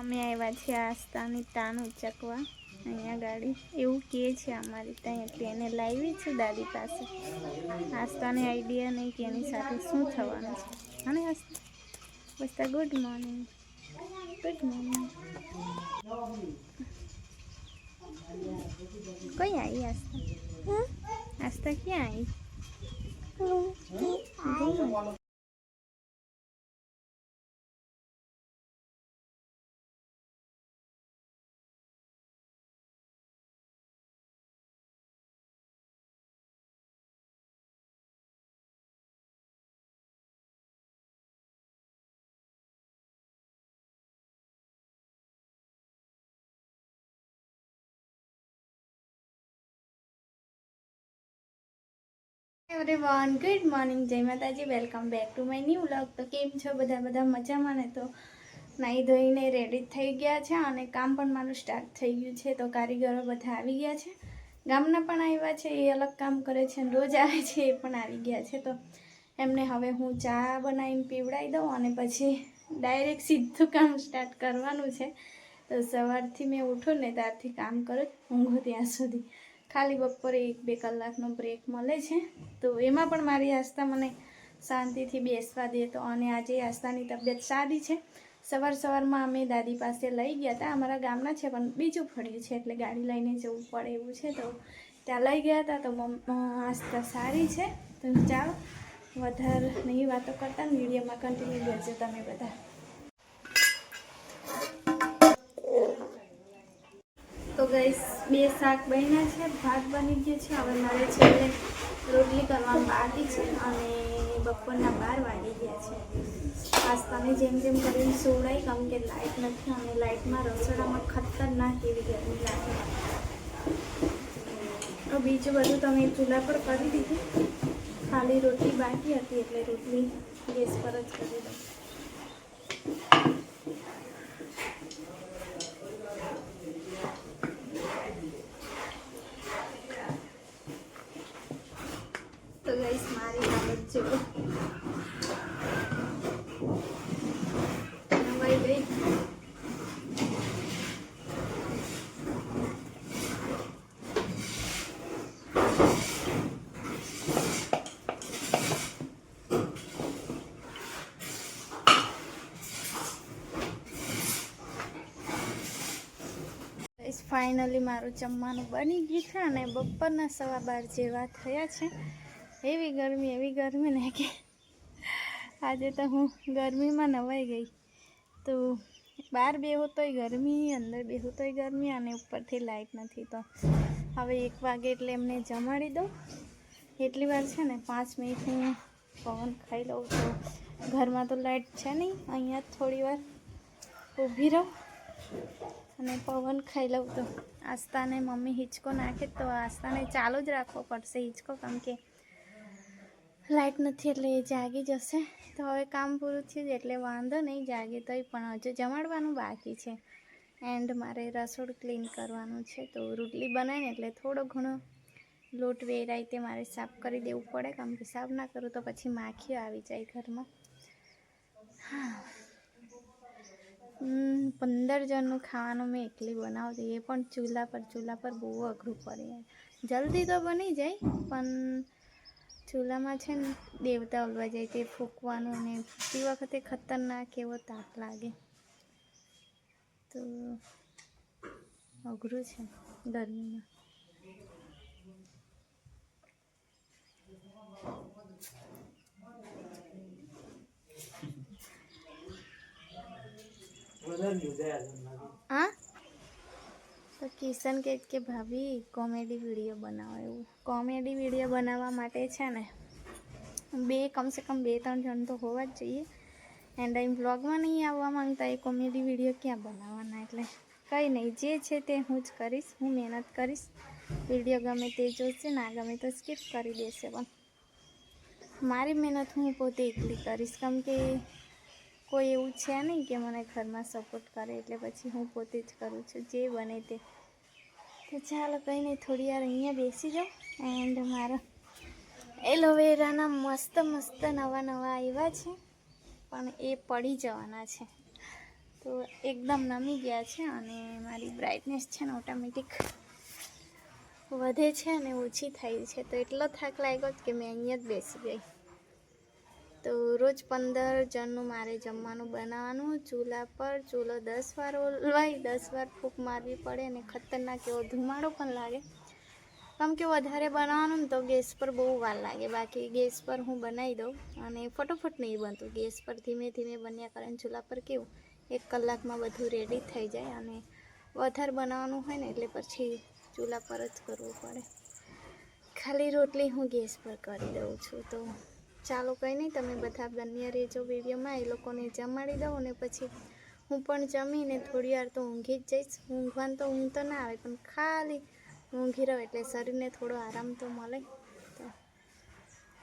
અમે આવ્યા છીએ આસ્થાની તાન ઉચકવા. અહીંયા ગાડી. એવું કહે છે અમારી ત્યાં એટલે એને લાવી છે દાદી પાસે. આસ્થાને આઈડિયા નહીં કે એની સાથે શું થવાનું છે. અને આસ્તા બસ્તા ગુડ મોર્નિંગ ગુડ મોર્નિંગ કઈ આવી આસ્તા આસ્થા ક્યાં આવી એવરીવન ગુડ મોર્નિંગ જય માતાજી welcome back to my new vlog તો કેમ છો? બધા બધા મજામાં ને? તો નાહી ધોઈને રેડી થઈ ગયા છે અને કામ પણ મારું સ્ટાર્ટ થઈ ગયું છે. તો કારીગરો બધા આવી ગયા છે. ગામના પણ આવ્યા છે. એ અલગ કામ કરે છે અને રોજ આવે છે. એ પણ આવી ગયા છે. તો એમને હવે હું ચા બનાવીને પીવડાવી દઉં અને પછી ડાયરેક્ટ સીધું કામ સ્ટાર્ટ કરવાનું છે. તો સવારથી મેં ઉઠું ને ત્યારથી કામ કરું ઊંઘું ત્યાં સુધી. ખાલી બપોરે એક બે કલાકનો બ્રેક મળે છે. તો એમાં પણ મારી આસ્થા મને શાંતિથી બેસવા દે તો અને આજે આસ્થાની તબિયત સારી છે. સવાર સવારમાં અમે દાદી પાસે લઈ ગયા હતા. અમારા ગામના છે, પણ બીજું ફળ્યું છે, એટલે ગાડી લઈને જવું પડે એવું છે. તો ત્યાં લઈ ગયા હતા તો આસ્થા સારી છે. તો ચાલો, વધારે નહીં વાતો કરતા મીડિયામાં કન્ટિન્યુ કરજો તમે બધા. ગઈસ બે શાક બન્યા છે, ભાત બની ગયો છે. હવે મારે છેલ્લે રોટલી કરવાનું બાકી છે અને બપોરના બાર વાગી ગયા છે. પાસ્તાને જેમ જેમ કરીને સોડાઈ કેમ કે લાઇટ નથી અને લાઇટમાં રસોડામાં ખતરનાક એવી ગરમી લાગે. બીજું બધું તમે ચૂલા પર કરી દીધું. ખાલી રોટલી બાકી હતી એટલે રોટલી ગેસ પર જ કરી દઉં તો ગઈશ મારી હાલત જુઓ નવાઈ ગઈ ફાઇનલી મારું જમવાનું બની ગયું છે અને બપોરના સવા બાર જેવા થયા છે, એવી ગરમી એવી ગરમી ને કે આજે તો હું ગરમીમાં નવાઈ ગઈ. તો બહાર બેહો તોય ગરમી, અંદર બેહું તોય ગરમી અને ઉપરથી લાઇટ નથી તો હવે એક વાગે એટલે એમને જમાડી દઉં. એટલી વાર છે ને પાંચ મિનિટ હું પવન ખાઈ લઉં તો ઘરમાં તો લાઇટ છે નહીં, અહીંયા થોડી વાર ઊભી રહું. અને પવન ખાઈ લઉં તો આસ્તાને મમ્મી હિંચકો નાખે તો આસ્તાને ચાલુ જ રાખવો પડશે. હિંચકો કેમ કે લાઇટ નથી એટલે એ જાગી જશે. તો હવે કામ પૂરું થયું એટલે વાંધો નહીં જાગે તોય પણ હજુ જમાડવાનું બાકી છે. એન્ડ મારે રસોડું ક્લીન કરવાનું છે તો રોટલી બનાવીને એટલે થોડો ઘણો લોટ વેરાય તે મારે સાફ કરી દેવું પડે. કેમ કે સાફ ના કરું તો પછી માખીઓ આવી જાય ઘરમાં. હા. પંદર જણનું ખાવાનું મેં એકલી બનાવતી, એ પણ ચૂલા પર ચૂલા પર બહુ અઘરું પડે જલ્દી તો બની જાય, પણ ચૂલામાં છે ને દેવતા ઓલવા જાય તે ફૂંકવાનું ને તે વખતે ખતરનાક એવો તાપ લાગે. તો અઘરું છે ગરમીમાં. હા? તો કિશન કહે કે, ભાભી, કોમેડી વીડિયો બનાવો એવું. કોમેડી વીડિયો બનાવવા માટે છે ને, બે, કમસે કમ બે, ત્રણ જણ તો હોવા જ જોઈએ. એન્ડ અહીં બ્લોગમાં નહીં આવવા માંગતા એ કોમેડી વીડિયો ક્યાં બનાવવાના એટલે કંઈ નહીં, જે છે તે હું જ કરીશ, હું મહેનત કરીશ. વીડિયો ગમે તે જોશે ના ગમે તો સ્કીપ કરી દેશે પણ મારી મહેનત હું પોતે એકલી કરીશ. કેમ કે કોઈ એવું છે નહીં કે મને ઘરમાં સપોર્ટ કરે એટલે પછી હું પોતે જ કરું છું, જે બને તે. તો ચાલો કંઈ નહીં, થોડી વાર અહીંયા બેસી જાઉં એન્ડ મારા એલોવેરાના મસ્ત મસ્ત નવા નવા આવ્યા છે, પણ એ પડી જવાના છે. તો એકદમ નમી ગયા છે અને મારી બ્રાઇટનેસ છે ને ઓટોમેટિક વધે છે અને ઓછી થઈ છે. તો એટલો થાક લાગ્યો કે મેં અહીંયા જ બેસી ગઈ. તો રોજ પંદર જણનું મારે જમવાનું બનાવવાનું, ચૂલા પર ચૂલો દસ વાર ઓલવાય, દસ વાર ફૂંક મારવી પડે અને ખતરનાક એવો ધુમાડો પણ લાગે. કેમ કે વધારે બનાવવાનું ને તો ગેસ પર બહુ વાર લાગે. બાકી ગેસ પર હું બનાવી દઉં અને ફટોફટ નહીં બનતું. ગેસ પર ધીમે ધીમે બન્યા કરે ચૂલા પર કેવું, એક કલાકમાં બધું રેડી થઈ જાય અને વધારે બનાવવાનું હોય ને એટલે પછી ચૂલા પર જ કરવું પડે. ખાલી રોટલી હું ગેસ પર કરી દઉં છું તો ચાલો કંઈ નહીં, તમે બધા બન્યા રહેજો વિડીયોમાં, એ લોકોને જમાડી દઉં અને પછી હું પણ જમીને થોડી વાર તો ઊંઘી જ જઈશ. ઊંઘવાનું તો ઊંઘ તો ના આવે, પણ ખાલી ઊંઘી રહો એટલે શરીરને થોડો આરામ તો મળે. તો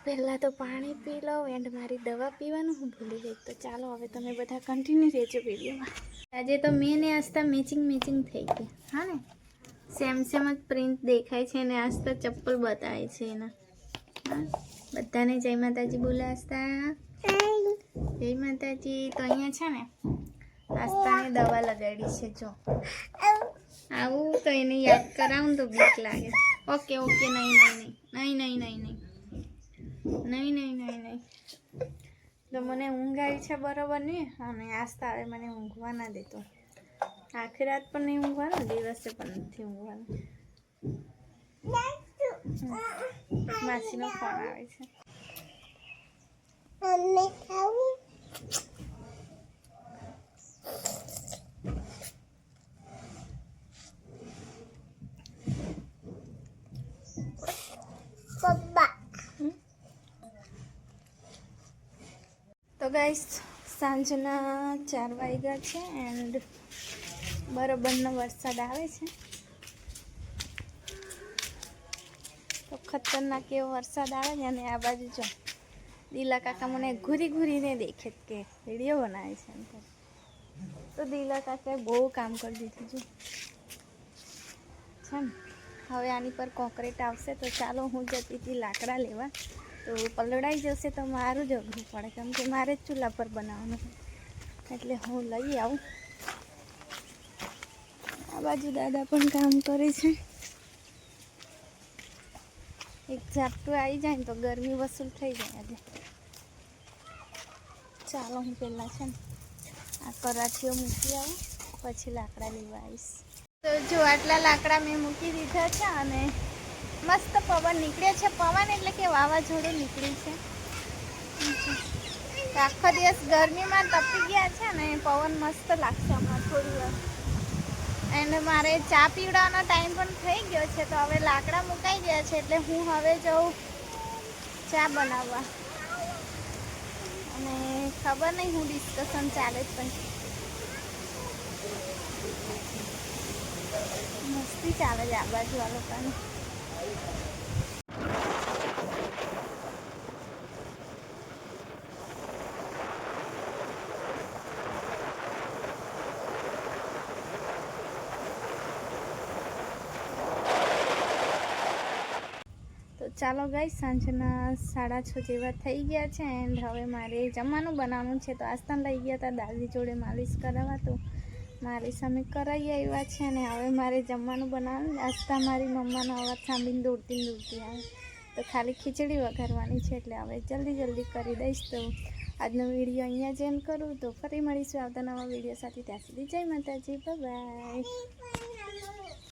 પહેલાં તો પાણી પી લઉં એન્ડ મારી દવા પીવાનું, હું ભૂલી ગઈ. તો ચાલો, હવે તમે બધા કન્ટિન્યુ રહેજો વિડીયોમાં. આજે તો મેં ને આસ્તા મેચિંગ મેચિંગ થઈ ગયા હા ને? સેમ સેમ જ પ્રિન્ટ દેખાય છે અને આસ્તા ચપ્પલ બતાવે છે એના. બધાને જય માતાજી બોલે જય માતાજી, તો અહીંયા છે ને આસ્તાને દવા લગાડી છે, જો. આવું તો એને યાદ કરાવું તો બીક લાગે. ઓકે ઓકે, નહીં નહીં નહીં. નહીં નહીં નહીં નહીં. નહીં નહીં નહીં તો મને ઊંઘ આવી છે બરાબર ને? અને આસ્તા હવે મને ઊંઘવા ના દેતો આખી રાત પણ નહીં ઊંઘવાનું, દિવસે પણ નથી ઊંઘવાનું. માસીનો ફોન આવે છે. તો ગાઈસ સાંજના ચાર વાગ્યા છે એન્ડ બરોબરનો વરસાદ આવે છે. તો ખતરનાક એવો વરસાદ આવે છે અને આ બાજુ જો દિલા કાકા મને ઘૂરી ઘૂરીને દેખે કે વીડિયો બનાવે છે એમ. તો. દિલા કાકાએ બહુ કામ કરી દીધું છે. છે હવે આની પર કોંક્રીટ આવશે તો ચાલો હું જતી હતી લાકડા લેવા. તો પલળાઈ જશે તો મારું જ અઘરું પડે, કેમ કે મારે જ ચૂલા પર બનાવવાનું. એટલે હું લઈ આવું. આ બાજુ દાદા પણ કામ કરે છે. એક ઝાપટું આવી જાય ને તો ગરમી વસૂલ થઈ જાય આજે. ચાલો, હું પહેલાં છે ને આ કરાઠીઓ મૂકી આવું, પછી લાકડા લેવા આવીશ. તો જો, આટલા લાકડા મેં મૂકી દીધા છે અને મસ્ત પવન નીકળ્યો છે. પવન એટલે કે વાવાઝોડું નીકળ્યું છે. આખો દિવસ ગરમીમાં તપી ગયા છે ને, પવન મસ્ત લાગશે હમણાં થોડી વાર. એન્ડ મારે ચા પીવડાવવાનો ટાઈમ પણ થઈ ગયો છે, તો હવે લાકડા મુકાઈ ગયા છે, એટલે હું હવે જઉં ચા બનાવવા. અને ખબર નહીં હું ડિસ્કશન ચાલે જ પણ. મસ્તી ચાલે છે આ બાજુ આ લોકોની. ચાલો ગાઈ સાંજના સાડા છ જેવા થઈ ગયા છે એન્ડ હવે મારે જમવાનું બનાવવાનું છે તો આસ્તાન લઈ ગયા હતા દાદી જોડે માલિશ કરાવવા તો મારી સામે કરાવી આવ્યા છે અને હવે મારે જમવાનું બનાવવાનું. આસ્તા મારી મમ્માનો અવાજ સાંભળીને દોડતી દોડતી આવે. તો ખાલી ખીચડી વઘારવાની છે એટલે હવે જલ્દી જલ્દી કરી દઈશ તો આજનો વીડિયો અહીંયા જ એન્ડ કરું. તો ફરી મળીશું આવતા નવા વીડિયો સાથે. ત્યાં સુધી જય માતાજી બાય